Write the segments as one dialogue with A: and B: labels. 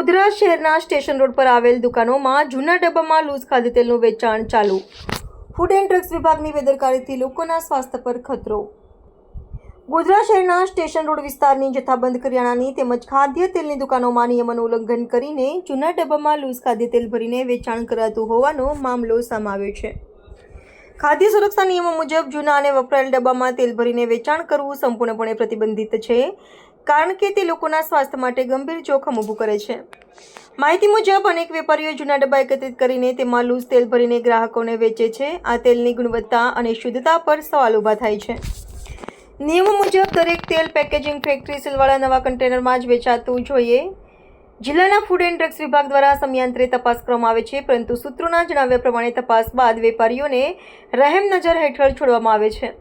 A: ગુજરાત શહેરના station road પર આવેલ દુકાનોમાં જૂના ડબ્બામાં લૂઝ ખાદ્યતેલનું વેચાણ ચાલુ. ફૂડ એન્ડ ડ્રગ્સ વિભાગની બેદરકારીથી લોકોના સ્વાસ્થ્ય પર ખતરો. ગોધરા શહેરના સ્ટેશન રોડ વિસ્તારની જથ્થાબંધ કરિયાણાની તેમજ ખાદ્ય તેલની દુકાનોમાં નિયમોનું ઉલ્લંઘન કરીને જૂના ડબ્બામાં લૂઝ ખાદ્ય તેલ ભરીને વેચાણ કરાતું હોવાનો મામલો સામે આવ્યો છે. ખાદ્ય સુરક્ષા નિયમો મુજબ જૂના અને વપરાયેલ ડબ્બામાં તેલ ભરીને વેચાણ કરવું સંપૂર્ણપણે પ્રતિબંધિત છે. કારણ કે તે લોકોના સ્વાસ્થ્ય માટે ગંભીર જોખમ ઊભું કરે છે. માહિતી મુજબ, અનેક વેપારીઓ જૂના ડબ્બા એકત્રિત કરીને તેમાં લૂઝ તેલ ભરીને ગ્રાહકોને વેચે છે. આ તેલની ગુણવત્તા અને શુદ્ધતા પર સવાલ ઊભા થાય છે. નિયમો મુજબ, દરેક તેલ પેકેજિંગ ફેક્ટરી સીલવાળા નવા કન્ટેનરમાં જ વેચાતું જોઈએ. જિલ્લાના ફૂડ એન્ડ ડ્રગ્સ વિભાગ દ્વારા સમયાંતરે તપાસ કરવામાં આવે છે, પરંતુ સૂત્રોના જણાવ્યા પ્રમાણે તપાસ બાદ વેપારીઓને રહેમ નજર હેઠળ છોડવામાં આવે છે.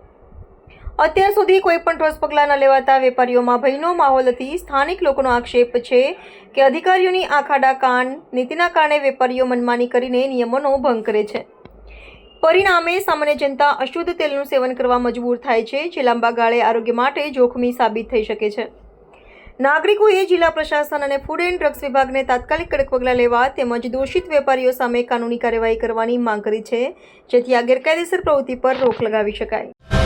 A: અત્યાર સુધી કોઈ પણ ઠોસ પગલાં ન લેવાતા વેપારીઓમાં ભયનો માહોલથી સ્થાનિક લોકોનો આક્ષેપ છે કે અધિકારીઓની આખાડા કાન નીતિના કારણે વેપારીઓ મનમાની કરીને નિયમોનો ભંગ કરે છે. પરિણામે સામાન્ય જનતા અશુદ્ધ તેલનું સેવન કરવા મજબૂર થાય છે. જે લાંબા ગાળે આરોગ્ય માટે જોખમી સાબિત થઈ શકે છે. નાગરિકોએ જિલ્લા પ્રશાસન અને ફૂડ એન્ડ ડ્રગ્સ વિભાગને તાત્કાલિક કડક પગલાં લેવા તેમજ દોષિત વેપારીઓ સામે કાનૂની કાર્યવાહી કરવાની માંગ કરી છે, જેથી આ ગેરકાયદેસર પ્રવૃત્તિ પર રોક લગાવી શકાય.